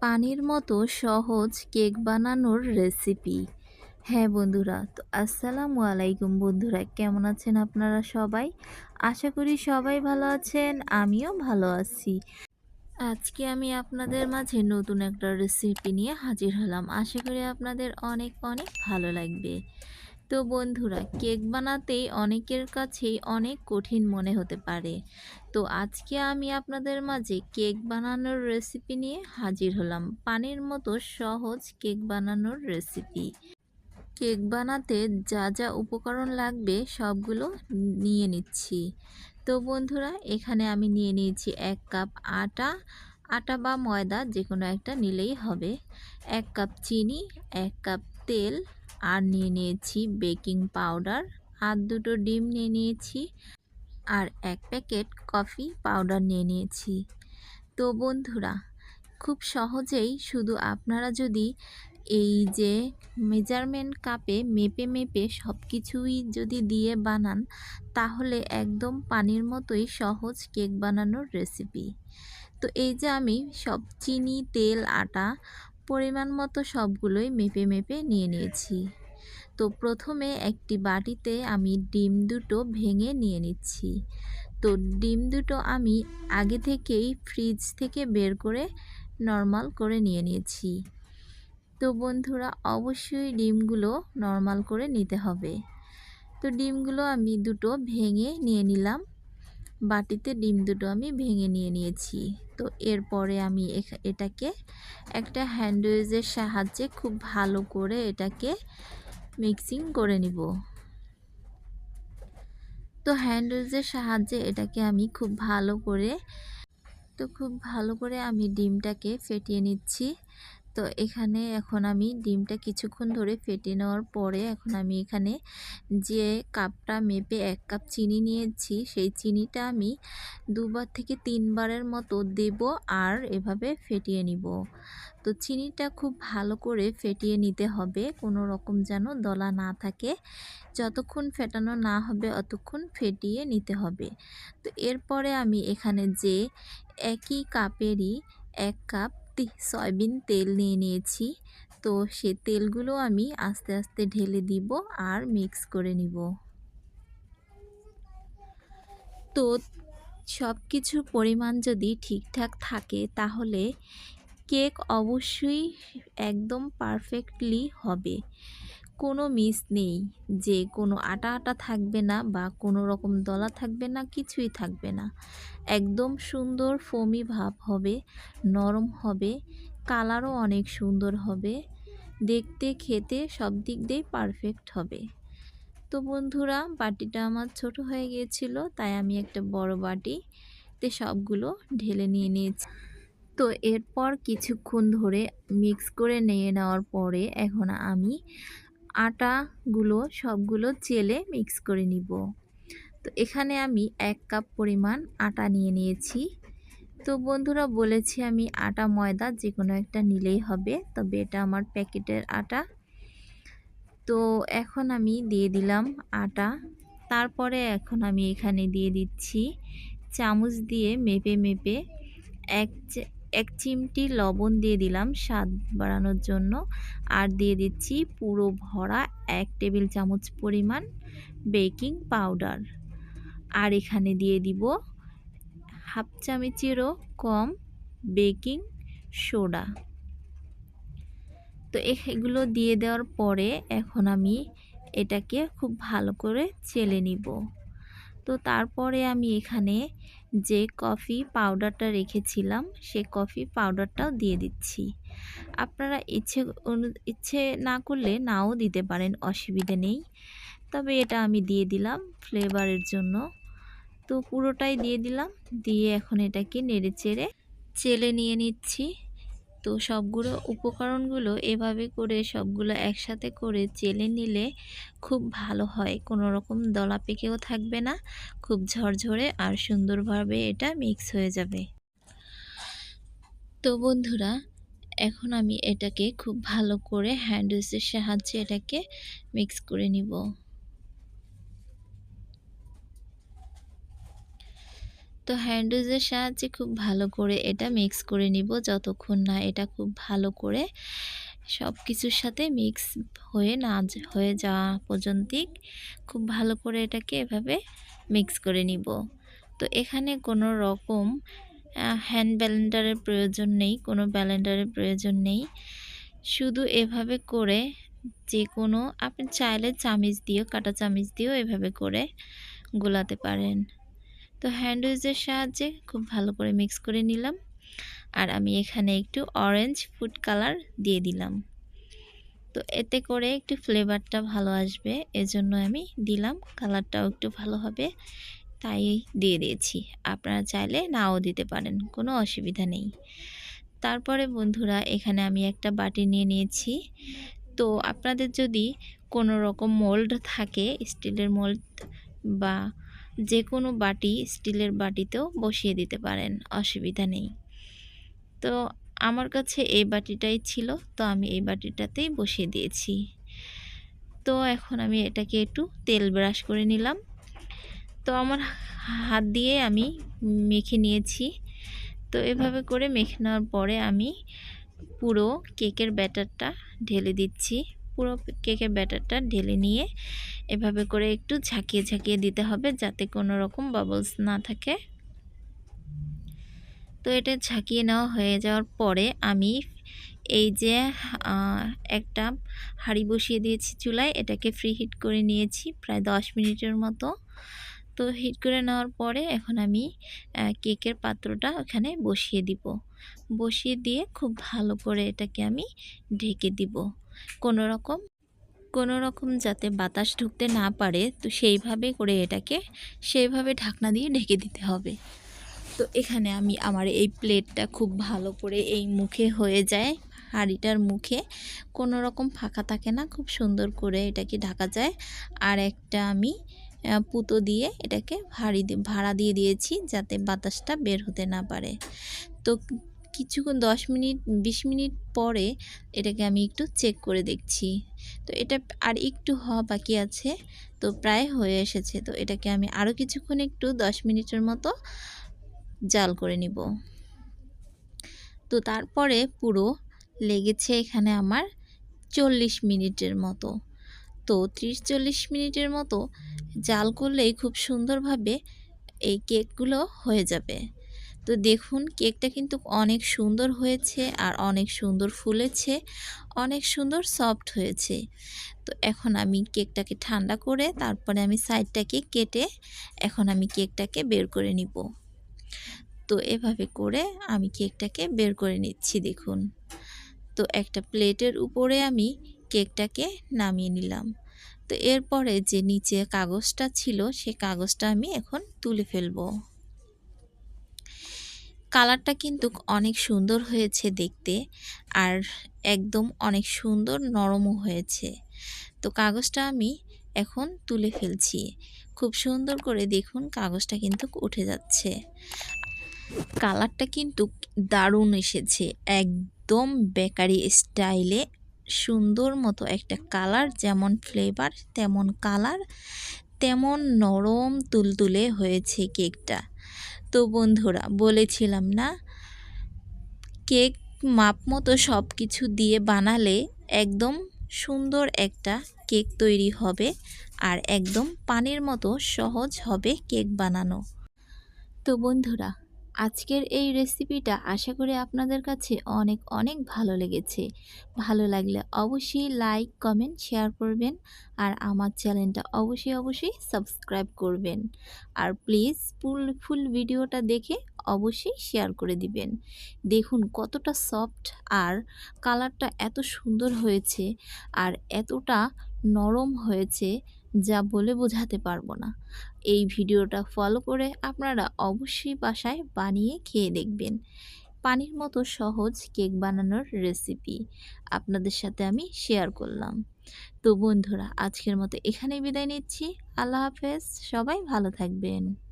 পানির মতো সহজ কেক বানানোর রেসিপি হ্যাঁ বন্ধুরা, তো আসসালামু আলাইকুম বন্ধুরা, কেমন আছেন আপনারা সবাই? আশা করি সবাই ভালো আছেন, আমিও ভালো আছি। আজকে আমি আপনাদের মাঝে নতুন একটা রেসিপি নিয়ে হাজির হলাম। আশা করি আপনাদের অনেক অনেক ভালো লাগবে। তো বন্ধুরা, কেক বানাতেই অনেকের কাছেই অনেক কঠিন মনে হতে পারে। তো আজকে আমি আপনাদের মাঝে কেক বানানোর রেসিপি নিয়ে হাজির হলাম। পানির মতো সহজ কেক বানানোর রেসিপি কেক বানাতে যা যা উপকরণ লাগবে সবগুলো নিয়ে নিচ্ছি। তো বন্ধুরা, এখানে আমি নিয়ে নিয়েছি এক কাপ আটা। আটা বা ময়দা যে কোনো একটা নিলেই হবে। এক কাপ চিনি, এক কাপ তেল আর নিয়ে নিয়েছি বেকিং পাউডার, আর দুটো ডিম নিয়ে নিয়েছি, আর এক প্যাকেট কফি পাউডার নিয়ে নিয়েছি। তো বন্ধুরা, খুব সহজেই শুধু আপনারা যদি এই যে মেজারমেন্ট কাপে মেপে মেপে সব কিছুই যদি দিয়ে বানান, তাহলে একদম পানির মতোই সহজ কেক বানানোর রেসিপি তো এই যে আমি সব চিনি, তেল, আটা পরিমাণ মতো সবগুলোই মেপে মেপে নিয়ে নিয়েছি। তো প্রথমে একটি বাটিতে আমি ডিম দুটো ভেঙে নিয়ে নিচ্ছি। তো ডিম দুটো আমি আগে থেকেই ফ্রিজ থেকে বের করে নর্মাল করে নিয়ে নিয়েছি। তো বন্ধুরা, অবশ্যই ডিমগুলো নর্মাল করে নিতে হবে। তো ডিমগুলো আমি দুটো ভেঙে নিয়ে নিলাম। বাটিতে ডিম দুটো আমি ভেঙে নিয়ে নিয়েছি। তো এরপরে আমি এটাকে একটা হ্যান্ডওয়েজের সাহায্যে খুব ভালো করে এটাকে মিক্সিং করে নিব। তো হ্যান্ডওয়েজের সাহায্যে এটাকে আমি খুব ভালো করে, তো খুব ভালো করে আমি ডিমটাকে ফেটিয়ে নিচ্ছি। তো এখানে এখন আমি ডিমটা কিছুক্ষণ ধরে ফেটে নেওয়ার পরে এখন আমি এখানে যে কাপটা মেপে এক কাপ চিনি নিয়েছি, সেই চিনিটা আমি দুবার থেকে তিনবারের মতো দেব আর এভাবে ফেটিয়ে নিব। তো চিনিটা খুব ভালো করে ফেটিয়ে নিতে হবে, কোনো রকম যেন দলা না থাকে। যতক্ষণ ফেটানো না হবে অতক্ষণ ফেটিয়ে নিতে হবে। তো এরপরে আমি এখানে যে একই কাপেরই এক কাপ সয়াবিন তেল নিয়ে নিয়েছি। তো সে তেলগুলো আমি আস্তে আস্তে ঢেলে দিব আর মিক্স করে নিব। তো সব কিছুর পরিমাণ যদি ঠিকঠাক থাকে তাহলে কেক অবশ্যই একদম পারফেক্টলি হবে। কোনো মিস নেই। যে কোনো আটা আটা থাকবে না বা কোনো রকম দলা থাকবে না, কিছুই থাকবে না। একদম সুন্দর ফমি ভাব হবে, নরম হবে কালারও অনেক সুন্দর হবে। দেখতে, খেতে সব দিক দিয়েই পারফেক্ট হবে। তো বন্ধুরা, বাটিটা আমার ছোট হয়ে গিয়েছিল, তাই আমি একটা বড় বাটিতে সবগুলো ঢেলে নিয়ে নিয়েছি। তো এরপর কিছুক্ষণ ধরে মিক্স করে নিয়ে নেওয়ার পরে এখন আমি আটাগুলো সবগুলো চেলে মিক্স করে নিব। তো এখানে আমি এক কাপ পরিমাণ আটা নিয়ে নিয়েছি। তো বন্ধুরা, বলেছি আমি আটা ময়দা যে কোনো একটা নিলেই হবে, তবে এটা আমার প্যাকেটের আটা। তো এখন আমি দিয়ে দিলাম আটা। তারপরে এখন আমি এখানে দিয়ে দিচ্ছি চামচ দিয়ে মেপে মেপে এক এক চিমটি লবণ দিয়ে দিলাম স্বাদ বাড়ানোর জন্য। আর দিয়ে দিচ্ছি পুরো ভরা এক টেবিল চামচ পরিমাণ বেকিং পাউডার। আর এখানে দিয়ে দিব হাফ চামচেরও কম বেকিং সোডা। তো এগুলো দিয়ে দেওয়ার পরে এখন আমি এটাকে খুব ভালো করে চেলে নিব। তো তারপরে আমি এখানে যে কফি পাউডারটা রেখেছিলাম, সে কফি পাউডারটাও দিয়ে দিচ্ছি। আপনারা ইচ্ছে অনু, ইচ্ছে না করলে নাও দিতে পারেন, অসুবিধে নেই। তবে এটা আমি দিয়ে দিলাম ফ্লেভারের জন্য। তো পুরোটাই দিয়ে দিলাম, দিয়ে এখন এটাকে নেড়ে চেড়ে চেলে নিয়ে নিচ্ছি। তো সবগুলো উপকরণগুলো এভাবে করে সবগুলো একসাথে করে চেলে নিলে খুব ভালো হয়। কোনো রকম দলা পেকেও থাকবে না, খুব ঝরঝরে আর সুন্দরভাবে এটা মিক্স হয়ে যাবে। তো বন্ধুরা, এখন আমি এটাকে খুব ভালো করে হ্যান্ডউইচের সাহায্যে এটাকে মিক্স করে নিব। তো হ্যান্ডউইচের সাহায্যে খুব ভালো করে এটা মিক্স করে নিব। যতক্ষণ না এটা খুব ভালো করে সব কিছুর সাথে মিক্স হয়ে না হয়ে যাওয়া পর্যন্তই খুব ভালো করে এটাকে এভাবে মিক্স করে নিব। তো এখানে কোনো রকম হ্যান্ড ব্যালেন্ডারের প্রয়োজন নেই, কোনো ব্যালেন্ডারের প্রয়োজন নেই। শুধু এভাবে করে যে কোনো আপনি চাইলে চামিচ দিয়েও, কাটা চামিচ দিয়েও এভাবে করে গোলাতে পারেন। তো হ্যান্ডউইচের সাহায্যে খুব ভালো করে মিক্স করে নিলাম। আর আমি এখানে একটু অরেঞ্জ ফুড কালার দিয়ে দিলাম। তো এতে করে একটু ফ্লেভারটা ভালো আসবে, এজন্য আমি দিলাম। কালারটাও একটু ভালো হবে, তাই দিয়ে দিয়েছি। আপনারা চাইলে নাও দিতে পারেন, কোনো অসুবিধা নেই। তারপরে বন্ধুরা, এখানে আমি একটা বাটি নিয়ে নিয়েছি। তো আপনাদের যদি কোনো রকম মোল্ড থাকে স্টিলের মোল্ড বা যে কোনো বাটি স্টিলের বাটিতেও বসিয়ে দিতে পারেন, অসুবিধা নেই। তো আমার কাছে এই বাটিটাই ছিল, তো আমি এই বাটিটাতেই বসিয়ে দিয়েছি। তো এখন আমি এটাকে একটু তেল ব্রাশ করে নিলাম। তো আমার হাত দিয়ে আমি মেখে নিয়েছি। তো এভাবে করে মেখে নেওয়ার পরে আমি পুরো কেকের ব্যাটারটা ঢেলে দিচ্ছি। পুরো কেকের ব্যাটারটা ঢেলে নিয়ে এভাবে করে একটু ঝাঁকিয়ে ঝাঁকিয়ে দিতে হবে যাতে কোনো রকম বাবলস না থাকে। তো এটা ঝাঁকিয়ে নেওয়া হয়ে যাওয়ার পরে আমি এই যে একটা হাঁড়ি বসিয়ে দিয়েছি চুলায়, এটাকে ফ্রি হিট করে নিয়েছি প্রায় দশ মিনিটের মতো। তো হিট করে নেওয়ার পরে এখন আমি কেকের পাত্রটা ওখানে বসিয়ে দিব। বসিয়ে দিয়ে খুব ভালো করে এটাকে আমি ঢেকে দিব। কোনো রকম কোনো রকম যাতে বাতাস ঢুকতে না পারে, তো সেইভাবে করে এটাকে সেইভাবে ঢাকনা দিয়ে ঢেকে দিতে হবে। তো এখানে আমি আমার এই প্লেটটা খুব ভালো করে এই মুখে হয়ে যায়। হাঁড়িটার মুখে কোনো রকম ফাঁকা থাকে না, খুব সুন্দর করে এটাকে ঢাকা যায়। আর একটা আমি পুতো দিয়ে এটাকে ভারী ভাড়া দিয়ে দিয়েছি যাতে বাতাসটা বের হতে না পারে। তো কিছুক্ষণ দশ মিনিট, বিশ মিনিট পরে এটাকে আমি একটু চেক করে দেখছি। তো এটা আর একটু হওয়া বাকি আছে, তো প্রায় হয়ে এসেছে। তো এটাকে আমি আরও কিছুক্ষণ একটু দশ মিনিটের মতো জাল করে নিব। তো তারপরে পুরো লেগেছে এখানে আমার চল্লিশ মিনিটের মতো। তো ত্রিশ, চল্লিশ মিনিটের মতো জাল করলেই খুব সুন্দরভাবে এই কেকগুলো হয়ে যাবে। তো দেখুন, কেকটা কিন্তু অনেক সুন্দর হয়েছে আর অনেক সুন্দর ফুলেছে, অনেক সুন্দর সফট হয়েছে। তো এখন আমি কেকটাকে ঠান্ডা করে তারপরে আমি সাইডটাকে কেটে এখন আমি কেকটাকে বের করে নিব। তো এভাবে করে আমি কেকটাকে বের করে নিচ্ছি, দেখুন। তো একটা প্লেটের উপরে আমি কেকটাকে নামিয়ে নিলাম। তো এরপরে যে নিচে কাগজটা ছিল, সে কাগজটা আমি এখন তুলে ফেলব। কালারটা কিন্তু অনেক সুন্দর হয়েছে দেখতে আর একদম অনেক সুন্দর নরমও হয়েছে। তো কাগজটা আমি এখন তুলে ফেলছি। খুব সুন্দর করে দেখুন কাগজটা কিন্তু উঠে যাচ্ছে। কালারটা কিন্তু দারুণ এসেছে। একদম বেকারি স্টাইলে সুন্দর মতো একটা কালার, যেমন ফ্লেভার, তেমন কালার, তেমন নরম তুলতুলে হয়েছে কেকটা। তো বন্ধুরা, বলেছিলাম না? কেক মাপ মতো সব কিছু দিয়ে বানালে একদম সুন্দর একটা কেক তৈরি হবে আর একদম পানির মতো সহজ হবে কেক বানানো। তো বন্ধুরা আজকের এই রেসিপিটা আশা করি আপনাদের কাছে অনেক অনেক ভালো লেগেছে। ভালো লাগলে অবশ্যই লাইক কমেন্ট শেয়ার করবেন আর আমার চ্যানেলটা অবশ্যই অবশ্যই সাবস্ক্রাইব করবেন। আর প্লিজ ফুল ফুল ভিডিওটা দেখে অবশ্যই শেয়ার করে দিবেন। দেখুন কতটা সফট আর কালারটা এত সুন্দর হয়েছে আর এতটা নরম হয়েছে। যা বলে বোঝাতে পারব না। এই ভিডিওটা ফলো করে আপনারা অবশ্যই বাসায় বানিয়ে খেয়ে দেখবেন। পানির মতো সহজ কেক বানানোর রেসিপি আপনাদের সাথে আমি শেয়ার করলাম। তো বন্ধুরা, আজকের মতো এখানেই বিদায় নিচ্ছি। আল্লাহ হাফেজ, সবাই ভালো থাকবেন।